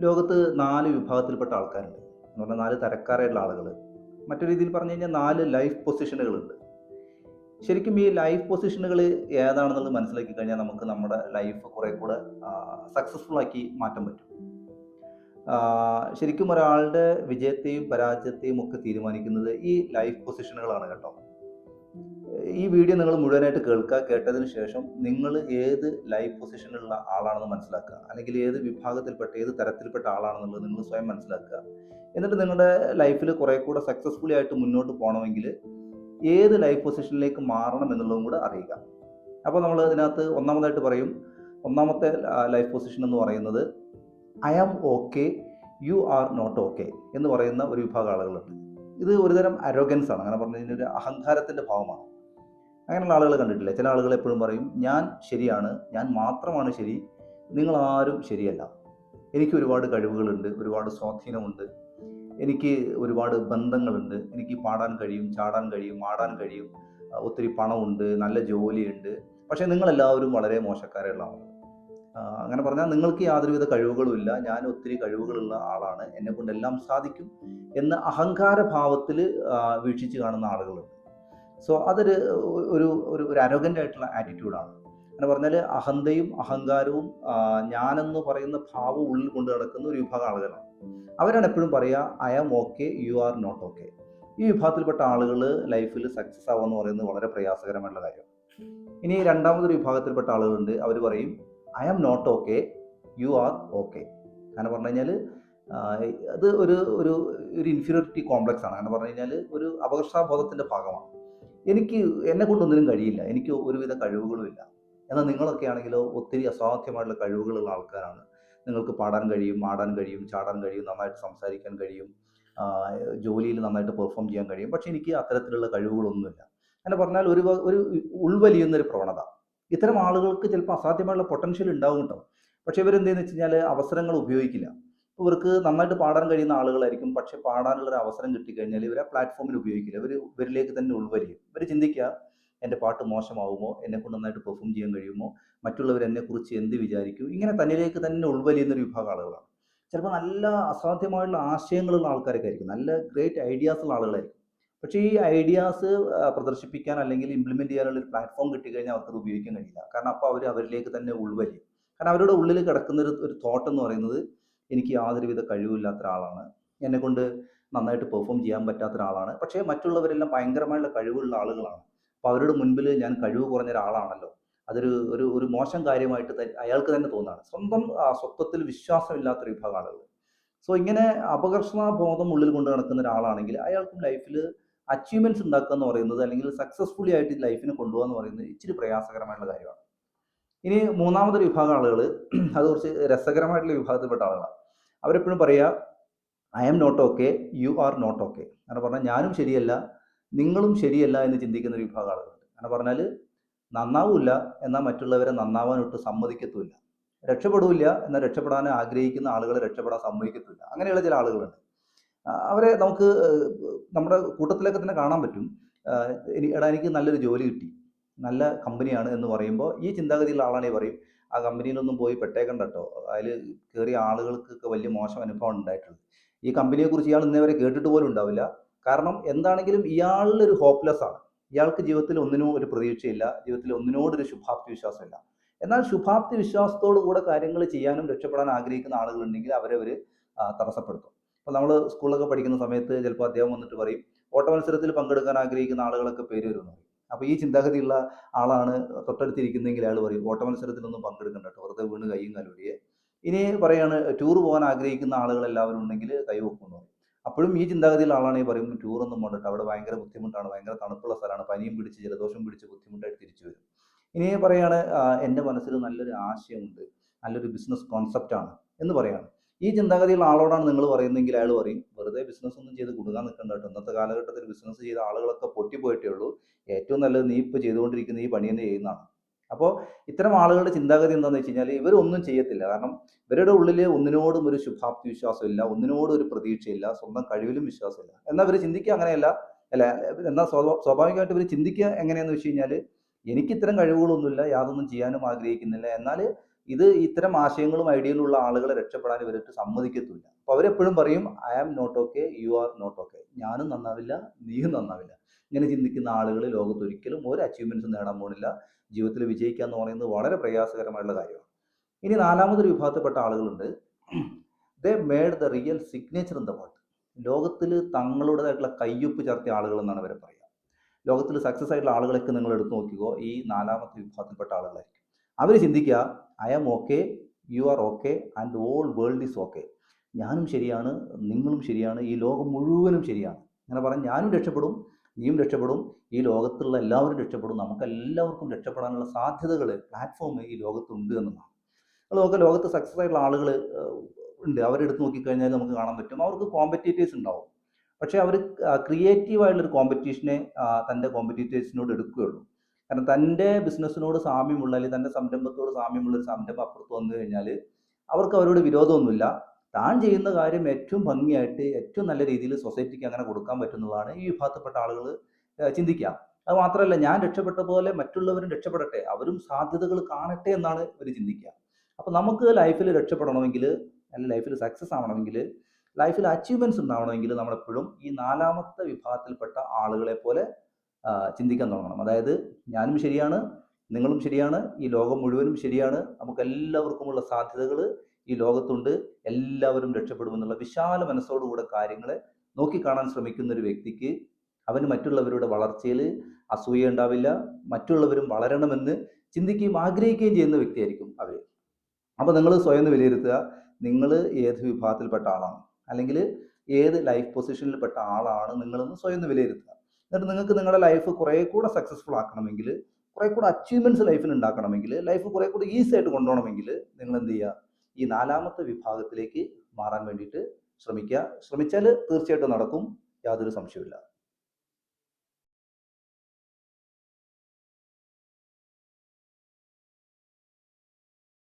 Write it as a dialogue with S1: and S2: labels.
S1: ലോകത്ത് നാല് വിഭാഗത്തിൽപ്പെട്ട ആൾക്കാരുണ്ട്. എന്ന് പറഞ്ഞാൽ നാല് തരക്കാരായിട്ടുള്ള ആളുകൾ. മറ്റൊരു രീതിയിൽ പറഞ്ഞു കഴിഞ്ഞാൽ നാല് ലൈഫ് പൊസിഷനുകളുണ്ട് ശരിക്കും ഈ ലൈഫ് പൊസിഷനുകൾ ഏതാണെന്നുള്ളത് മനസ്സിലാക്കി കഴിഞ്ഞാൽ നമുക്ക് നമ്മുടെ ലൈഫ് കുറെ കൂടെ സക്സസ്ഫുൾ ആക്കി മാറ്റാൻ പറ്റും. ശരിക്കും ഒരാളുടെ വിജയത്തെയും പരാജയത്തെയും ഒക്കെ തീരുമാനിക്കുന്നത് ഈ ലൈഫ് പൊസിഷനുകളാണ് കേട്ടോ. ഈ വീഡിയോ നിങ്ങൾ മുഴുവനായിട്ട് കേൾക്കുക കേട്ടതിന് ശേഷം നിങ്ങൾ ഏത് ലൈഫ് പൊസിഷനിലുള്ള ആളാണെന്ന് മനസ്സിലാക്കുക. അല്ലെങ്കിൽ ഏത് വിഭാഗത്തിൽപ്പെട്ട ഏത് തരത്തിൽപ്പെട്ട ആളാണെന്നുള്ളത് നിങ്ങൾ സ്വയം മനസ്സിലാക്കുക. എന്നിട്ട് നിങ്ങളുടെ ലൈഫിൽ കുറെ കൂടെ സക്സസ്ഫുള്ളി ആയിട്ട് മുന്നോട്ട് പോകണമെങ്കിൽ ഏത് ലൈഫ് പൊസിഷനിലേക്ക് മാറണം എന്നുള്ളതും കൂടെ അറിയുക. അപ്പോൾ നമ്മൾ ഇതിനകത്ത് ഒന്നാമതായിട്ട് പറയും ഒന്നാമത്തെ ലൈഫ് പൊസിഷൻ എന്ന് പറയുന്നത് I am okay you are not okay എന്ന് പറയുന്ന ഒരു വിഭാഗം ആളുകളുണ്ട്. ഇത് ഒരുതരം അരോഗൻസ് ആണ്. അങ്ങനെ പറഞ്ഞു കഴിഞ്ഞാൽ ഒരു അഹങ്കാരത്തിന്റെ ഭാവമാണ്. അങ്ങനെയുള്ള ആളുകൾ കണ്ടിട്ടില്ല? ചില ആളുകൾ എപ്പോഴും പറയും ഞാൻ ശരിയാണ് ഞാൻ മാത്രമാണ് ശരി നിങ്ങൾ ആരും ശരിയല്ല. എനിക്ക് ഒരുപാട് കഴിവുകളുണ്ട് ഒരുപാട് സ്വാധീനമുണ്ട്. എനിക്ക് ഒരുപാട് ബന്ധങ്ങളുണ്ട്. എനിക്ക് പാടാൻ കഴിയും ചാടാൻ കഴിയും ആടാൻ കഴിയും. ഒത്തിരി പണമുണ്ട് നല്ല ജോലിയുണ്ട്. പക്ഷേ നിങ്ങളെല്ലാവരും വളരെ മോശക്കാരുള്ള ആളുകൾ അങ്ങനെ പറഞ്ഞാൽ നിങ്ങൾക്ക് യാതൊരുവിധ കഴിവുകളും ഇല്ല ഞാൻ ഒത്തിരി കഴിവുകളുള്ള ആളാണ്. എന്നെ കൊണ്ടെല്ലാം സാധിക്കും എന്ന അഹങ്കാരഭാവത്തിൽ വീക്ഷിച്ച് കാണുന്ന ആളുകളുണ്ട്. സോ അതൊരു ഒരു ഒരു ഒരു അരോഗന്റ് ആയിട്ടുള്ള ആറ്റിറ്റ്യൂഡാണ് അങ്ങനെ പറഞ്ഞാൽ അഹന്തയും അഹങ്കാരവും ഞാനെന്ന് പറയുന്ന ഭാവം ഉള്ളിൽ കൊണ്ട് നടക്കുന്ന ഒരു വിഭാഗം ആളുകളാണ്. അവരാണ് എപ്പോഴും പറയുക I am okay you are not okay ഈ വിഭാഗത്തിൽപ്പെട്ട ആളുകൾ ലൈഫിൽ സക്സസ് ആവുക എന്ന് പറയുന്നത് വളരെ പ്രയാസകരമായിട്ടുള്ള കാര്യമാണ്. ഇനി രണ്ടാമതൊരു വിഭാഗത്തിൽപ്പെട്ട ആളുകളുണ്ട്. അവർ പറയും I am not okay you are okay അങ്ങനെ പറഞ്ഞു കഴിഞ്ഞാൽ അത് ഒരു ഒരു ഒരു ഇൻഫീരിയോറിറ്റി കോംപ്ലക്സ് ആണ്. അങ്ങനെ പറഞ്ഞു കഴിഞ്ഞാൽ ഒരു അപകർഷാബോധത്തിന്റെ ഭാഗമാണ്. എനിക്ക് എന്നെ കൊണ്ടൊന്നിനും കഴിയില്ല. എനിക്ക് ഒരുവിധ കഴിവുകളും ഇല്ല എന്നാൽ നിങ്ങളൊക്കെ ആണെങ്കിലോ ഒത്തിരി അസാധ്യമായിട്ടുള്ള കഴിവുകളുള്ള ആൾക്കാരാണ്. നിങ്ങൾക്ക് പാടാൻ കഴിയും ആടാൻ കഴിയും ചാടാൻ കഴിയും നന്നായിട്ട് സംസാരിക്കാൻ കഴിയും ജോലിയിൽ നന്നായിട്ട് പെർഫോം ചെയ്യാൻ കഴിയും. പക്ഷെ എനിക്ക് അത്തരത്തിലുള്ള കഴിവുകളൊന്നുമില്ല. എന്നെ പറഞ്ഞാൽ ഒരു ഒരു ഉൾവലിയുന്നൊരു പ്രവണത. ഇത്തരം ആളുകൾക്ക് ചിലപ്പോൾ അസാധ്യമായുള്ള പൊട്ടൻഷ്യൽ ഉണ്ടാവും കേട്ടോ. പക്ഷെ ഇവരെന്തെന്ന് വെച്ച് കഴിഞ്ഞാൽ അവസരങ്ങൾ ഉപയോഗിക്കില്ല. ഇവർക്ക് നന്നായിട്ട് പാടാൻ കഴിയുന്ന ആളുകളായിരിക്കും. പക്ഷെ പാടാനുള്ള ഒരു അവസരം കിട്ടിക്കഴിഞ്ഞാൽ ഇവരെ പ്ലാറ്റ്ഫോമിൽ ഉപയോഗിക്കില്ല. ഇവർ ഇവരിലേക്ക് തന്നെ ഉൾവലിയും ഇവർ ചിന്തിക്കുക എന്റെ പാട്ട് മോശമാവുമോ? എന്നെ കൊണ്ട് നന്നായിട്ട് പെർഫോം ചെയ്യാൻ കഴിയുമോ? മറ്റുള്ളവർ എന്നെക്കുറിച്ച് എന്ത് വിചാരിക്കും? ഇങ്ങനെ തന്നിലേക്ക് തന്നെ ഉൾവലിയുന്ന ഒരു വിഭാഗം ആളുകളാണ്. ചിലപ്പോൾ നല്ല അസാധ്യമായുള്ള ആശയങ്ങളുള്ള ആൾക്കാരൊക്കെ ആയിരിക്കും. നല്ല ഗ്രേറ്റ് ഐഡിയാസ് ഉള്ള ആളുകളായിരിക്കും. പക്ഷേ ഈ ഐഡിയാസ് പ്രദർശിപ്പിക്കാൻ അല്ലെങ്കിൽ ഇംപ്ലിമെന്റ് ചെയ്യാനുള്ള ഒരു പ്ലാറ്റ്ഫോം കിട്ടിക്കഴിഞ്ഞാൽ അവർക്കത് ഉപയോഗിക്കാൻ കഴിയില്ല. കാരണം അപ്പോൾ അവർ അവരിലേക്ക് തന്നെ ഉൾവലിയും. കാരണം അവരുടെ ഉള്ളിൽ കിടക്കുന്ന ഒരു ഒരു തോട്ട് എന്ന് പറയുന്നത് എനിക്ക് യാതൊരുവിധ കഴിവില്ലാത്ത ഒരാളാണ്. എന്നെ കൊണ്ട് നന്നായിട്ട് പെർഫോം ചെയ്യാൻ പറ്റാത്ത ഒരാളാണ്. പക്ഷേ മറ്റുള്ളവരെല്ലാം ഭയങ്കരമായിട്ടുള്ള കഴിവുള്ള ആളുകളാണ്. അപ്പോൾ അവരുടെ മുൻപിൽ ഞാൻ കഴിവ് കുറഞ്ഞ ഒരാളാണല്ലോ. അതൊരു ഒരു ഒരു മോശം കാര്യമായിട്ട് അയാൾക്ക് തന്നെ തോന്നാണ്. സ്വന്തം സ്വത്വത്തിൽ വിശ്വാസമില്ലാത്തൊരു വിഭാഗം ആളുകൾ. സോ ഇങ്ങനെ അപകർഷണബോധം ഉള്ളിൽ കൊണ്ട് നടക്കുന്ന ഒരാളാണെങ്കിൽ അയാൾക്കും ലൈഫിൽ അച്ചീവ്മെന്റ്സ് ഉണ്ടാക്കുക എന്ന് പറയുന്നത് അല്ലെങ്കിൽ സക്സസ്ഫുള്ളി ആയിട്ട് ലൈഫിനെ കൊണ്ടുപോകുക എന്ന് പറയുന്നത് ഇച്ചിരി പ്രയാസകരമായിട്ടുള്ള കാര്യമാണ്. ഇനി മൂന്നാമതൊരു വിഭാഗം ആളുകൾ അത് കുറച്ച് രസകരമായിട്ടുള്ള വിഭാഗത്തിൽപ്പെട്ട ആളുകളാണ്. അവരെപ്പോഴും പറയുക I am not okay you are not okay അങ്ങനെ പറഞ്ഞാൽ ഞാനും ശരിയല്ല നിങ്ങളും ശരിയല്ല എന്ന് ചിന്തിക്കുന്ന ഒരു വിഭാഗം ആളുകളുണ്ട്. അങ്ങനെ പറഞ്ഞാൽ നന്നാവില്ല എന്നാൽ മറ്റുള്ളവരെ നന്നാവാനൊട്ട് സമ്മതിക്കത്തുമില്ല. രക്ഷപ്പെടില്ല എന്നാൽ രക്ഷപ്പെടാൻ ആഗ്രഹിക്കുന്ന ആളുകളെ രക്ഷപ്പെടാൻ സമ്മതിക്കത്തില്ല അങ്ങനെയുള്ള ചില ആളുകളുണ്ട്. അവരെ നമുക്ക് നമ്മുടെ കൂട്ടത്തിലൊക്കെ തന്നെ കാണാൻ പറ്റും. എടാ എനിക്ക് നല്ലൊരു ജോലി കിട്ടി. നല്ല കമ്പനിയാണ് എന്ന് പറയുമ്പോൾ ഈ ചിന്താഗതിയുള്ള ആളാണെങ്കിൽ പറയും. ആ കമ്പനിയിലൊന്നും പോയി പെട്ടേക്കണ്ട കേട്ടോ അതിൽ കയറിയ ആളുകൾക്കൊക്കെ വലിയ മോശം അനുഭവം ഉണ്ടായിട്ടുള്ളത് ഈ കമ്പനിയെ കുറിച്ച് ഇയാൾ ഇന്നേ വരെ കേട്ടിട്ട് പോലും ഉണ്ടാവില്ല. കാരണം എന്താണെങ്കിലും ഇയാളിലൊരു ഹോപ്പ്ലെസ് ആണ്. ഇയാൾക്ക് ജീവിതത്തിൽ ഒന്നിനും ഒരു പ്രതീക്ഷയില്ല. ജീവിതത്തിൽ ഒന്നിനോടൊരു ശുഭാപ്തി വിശ്വാസമില്ല. എന്നാൽ ശുഭാപ്തി വിശ്വാസത്തോടു കൂടെ കാര്യങ്ങൾ ചെയ്യാനും രക്ഷപ്പെടാൻ ആഗ്രഹിക്കുന്ന ആളുകളുണ്ടെങ്കിൽ അവരെ അവർ തടസ്സപ്പെടുത്തും. അപ്പോൾ നമ്മൾ സ്കൂളിലൊക്കെ പഠിക്കുന്ന സമയത്ത് ചിലപ്പോൾ അദ്ദേഹം വന്നിട്ട് പറയും ഓട്ട മത്സരത്തിൽ പങ്കെടുക്കാൻ ആഗ്രഹിക്കുന്ന ആളുകളൊക്കെ പേര് വരുന്നു അപ്പോൾ ഈ ചിന്താഗതിയുള്ള ആളാണ് തൊട്ടടുത്തിരിക്കുന്നെങ്കിൽ അയാൾ പറയും ഓട്ട മത്സരത്തിലൊന്നും പങ്കെടുക്കണ്ട കേട്ടോ വെറുതെ വീണ് കൈയും കാലൊടിയെ. ഇനി പറയാണ് ടൂർ പോകാൻ ആഗ്രഹിക്കുന്ന ആളുകൾ എല്ലാവരും ഉണ്ടെങ്കിൽ കൈവെക്കുന്നു അപ്പോഴും ഈ ചിന്താഗതിയുള്ള ആളാണെങ്കിൽ പറയും ടൂർ ഒന്നും പോകണ്ട അവിടെ ഭയങ്കര ബുദ്ധിമുട്ടാണ് ഭയങ്കര തണുപ്പുള്ള സ്ഥലമാണ് പനിയും പിടിച്ച് ജലദോഷം പിടിച്ച് ബുദ്ധിമുട്ടായിട്ട് തിരിച്ചു വരും. ഇനി പറയാണ് എന്റെ മനസ്സിൽ നല്ലൊരു ആശയമുണ്ട് നല്ലൊരു ബിസിനസ് കോൺസെപ്റ്റാണ് എന്ന് പറയാണ്. ഈ ചിന്താഗതിയുള്ള ആളോടാണ് നിങ്ങൾ പറയുന്നതെങ്കിൽ അയാൾ പറയും വെറുതെ ബിസിനസ് ഒന്നും ചെയ്ത് കുടുങ്ങാൻ നിൽക്കണ്ട കേട്ടോ. ഇന്നത്തെ കാലഘട്ടത്തിൽ ബിസിനസ് ചെയ്ത ആളുകളൊക്കെ പൊട്ടിപ്പോയിട്ടേ ഉള്ളൂ. ഏറ്റവും നല്ലത് നീ ഇപ്പോൾ ചെയ്തുകൊണ്ടിരിക്കുന്ന ഈ പണി തന്നെ ചെയ്യുന്നതാണ്. അപ്പോൾ ഇത്തരം ആളുകളുടെ ചിന്താഗതി എന്താണെന്ന് വെച്ച് കഴിഞ്ഞാൽ ഇവരൊന്നും ചെയ്യത്തില്ല. കാരണം ഇവരുടെ ഉള്ളിൽ ഒന്നിനോടും ഒരു ശുഭാപ്തി വിശ്വാസമില്ല ഒന്നിനോടും ഒരു പ്രതീക്ഷയില്ല സ്വന്തം കഴിവിലും വിശ്വാസമില്ല. എന്നാൽ ഇവർ ചിന്തിക്കുക അങ്ങനെയല്ല. അല്ല എന്നാൽ സ്വാഭാ- സ്വാഭാവികമായിട്ട് ഇവർ ചിന്തിക്കുക എങ്ങനെയാണെന്ന് വെച്ച് കഴിഞ്ഞാൽ എനിക്ക് ഇത്തരം കഴിവുകളൊന്നുമില്ല യാതൊന്നും ചെയ്യാനും ആഗ്രഹിക്കുന്നില്ല. എന്നാൽ ഇത് ഇത്തരം ആശയങ്ങളും ഐഡിയയിലും ഉള്ള ആളുകളെ രക്ഷപ്പെടാൻ ഇവരിട്ട് സമ്മതിക്കത്തില്ല. അപ്പോൾ അവരെപ്പോഴും പറയും I am not okay you are not okay ഞാനും നന്നാവില്ല നീയും നന്നാവില്ല. ഇങ്ങനെ ചിന്തിക്കുന്ന ആളുകൾ ലോകത്ത് ഒരിക്കലും ഒരു അച്ചീവ്മെന്റ്സും നേടാൻ പോകുന്നില്ല. ജീവിതത്തിൽ വിജയിക്കുക എന്ന് പറയുന്നത് വളരെ പ്രയാസകരമായുള്ള കാര്യമാണ്. ഇനി നാലാമതൊരു വിഭാഗത്തിൽപ്പെട്ട ആളുകളുണ്ട്. They made the real signature in the world ലോകത്തിൽ തങ്ങളുടേതായിട്ടുള്ള കയ്യൊപ്പ് ചേർത്തിയ ആളുകൾ എന്നാണ് ഇവരെ പറയുക. ലോകത്തിൽ സക്സസ് ആയിട്ടുള്ള ആളുകളൊക്കെ നിങ്ങൾ എടുത്തു നോക്കിക്കോ. ഈ നാലാമത്തെ വിഭാഗത്തിൽപ്പെട്ട ആളുകളായിരിക്കും. അവർ ചിന്തിക്കുക I am okay you are okay and all world is okay ഞാനും ശരിയാണ് നിങ്ങളും ശരിയാണ് ഈ ലോകം മുഴുവനും ശരിയാണ്. അങ്ങനെ പറഞ്ഞ് ഞാനും രക്ഷപ്പെടും നീയും രക്ഷപ്പെടും ഈ ലോകത്തുള്ള എല്ലാവരും രക്ഷപ്പെടും നമുക്ക് എല്ലാവർക്കും രക്ഷപ്പെടാനുള്ള സാധ്യതകൾ പ്ലാറ്റ്ഫോം ഈ ലോകത്തുണ്ട് എന്നതാണ് അത് നോക്കുക ലോകത്ത് സക്സസ് ആയിട്ടുള്ള ആളുകൾ ഉണ്ട്. അവരെടുത്ത് നോക്കിക്കഴിഞ്ഞാൽ നമുക്ക് കാണാൻ പറ്റും. അവർക്ക് കോമ്പറ്റീറ്റേഴ്സ് ഉണ്ടാവും. പക്ഷേ അവർ ക്രിയേറ്റീവായിട്ടുള്ളൊരു കോമ്പറ്റീഷനെ തന്റെ കോമ്പറ്റീറ്റേഴ്സിനോട് എടുക്കുകയുള്ളൂ. കാരണം തന്റെ ബിസിനസ്സിനോട് സാമ്യമുള്ള അല്ലെങ്കിൽ തന്റെ സംരംഭത്തോട് സാമ്യമുള്ള ഒരു സംരംഭം അപ്പുറത്ത് വന്നു കഴിഞ്ഞാൽ അവർക്ക് അവരോട് വിരോധമൊന്നുമില്ല. താൻ ചെയ്യുന്ന കാര്യം ഏറ്റവും ഭംഗിയായിട്ട് ഏറ്റവും നല്ല രീതിയിൽ സൊസൈറ്റിക്ക് അങ്ങനെ കൊടുക്കാൻ പറ്റുന്നതാണ് ഈ വിഭാഗത്തിൽപ്പെട്ട ആളുകൾ ചിന്തിക്കുക. അത് മാത്രമല്ല ഞാൻ രക്ഷപ്പെട്ട പോലെ മറ്റുള്ളവരും രക്ഷപ്പെടട്ടെ അവരും സാധ്യതകൾ കാണട്ടെ എന്നാണ് ഇവർ ചിന്തിക്കുക. അപ്പോൾ നമുക്ക് ലൈഫിൽ രക്ഷപ്പെടണമെങ്കിൽ അല്ലെങ്കിൽ ലൈഫിൽ സക്സസ് ആവണമെങ്കിൽ ലൈഫിൽ അച്ചീവ്മെന്റ്സ് ഉണ്ടാവണമെങ്കിൽ നമ്മളെപ്പോഴും ഈ നാലാമത്തെ വിഭാഗത്തിൽപ്പെട്ട ആളുകളെ പോലെ ചിന്തിക്കാൻ തുടങ്ങണം. അതായത് ഞാനും ശരിയാണ് നിങ്ങളും ശരിയാണ് ഈ ലോകം മുഴുവനും ശരിയാണ് നമുക്ക് എല്ലാവർക്കുമുള്ള സാധ്യതകൾ ഈ ലോകത്തുണ്ട് എല്ലാവരും രക്ഷപ്പെടുമെന്നുള്ള വിശാല മനസ്സോടുകൂടെ കാര്യങ്ങളെ നോക്കിക്കാണാൻ ശ്രമിക്കുന്ന ഒരു വ്യക്തിക്ക് അവന് മറ്റുള്ളവരുടെ വളർച്ചയിൽ അസൂയ ഉണ്ടാവില്ല മറ്റുള്ളവരും വളരണമെന്ന് ചിന്തിക്കുകയും ആഗ്രഹിക്കുകയും ചെയ്യുന്ന വ്യക്തിയായിരിക്കും അവർ അപ്പോൾ നിങ്ങൾ സ്വയം വിലയിരുത്തുക നിങ്ങൾ ഏത് വിഭാഗത്തിൽപ്പെട്ട ആളാണ്? അല്ലെങ്കിൽ ഏത് ലൈഫ് പൊസിഷനിൽപ്പെട്ട ആളാണ് നിങ്ങളെന്ന് സ്വയം വിലയിരുത്തുക. എന്നിട്ട് നിങ്ങൾക്ക് നിങ്ങളുടെ ലൈഫ് കുറേ കൂടെ സക്സസ്ഫുൾ ആക്കണമെങ്കിൽ കുറേ കൂടെ അച്ചീവ്മെന്റ്സ് ലൈഫിൽ ഉണ്ടാക്കണമെങ്കിൽ ലൈഫ് കുറേ കൂടെ ഈസി ആയിട്ട് കൊണ്ടുപോകണമെങ്കിൽ നിങ്ങൾ എന്ത് ചെയ്യുക? ഈ നാലാമത്തെ വിഭാഗത്തിലേക്ക് മാറാൻ വേണ്ടിയിട്ട് ശ്രമിക്കുക. ശ്രമിച്ചാൽ തീർച്ചയായിട്ടും നടക്കും. യാതൊരു സംശയവുമില്ല.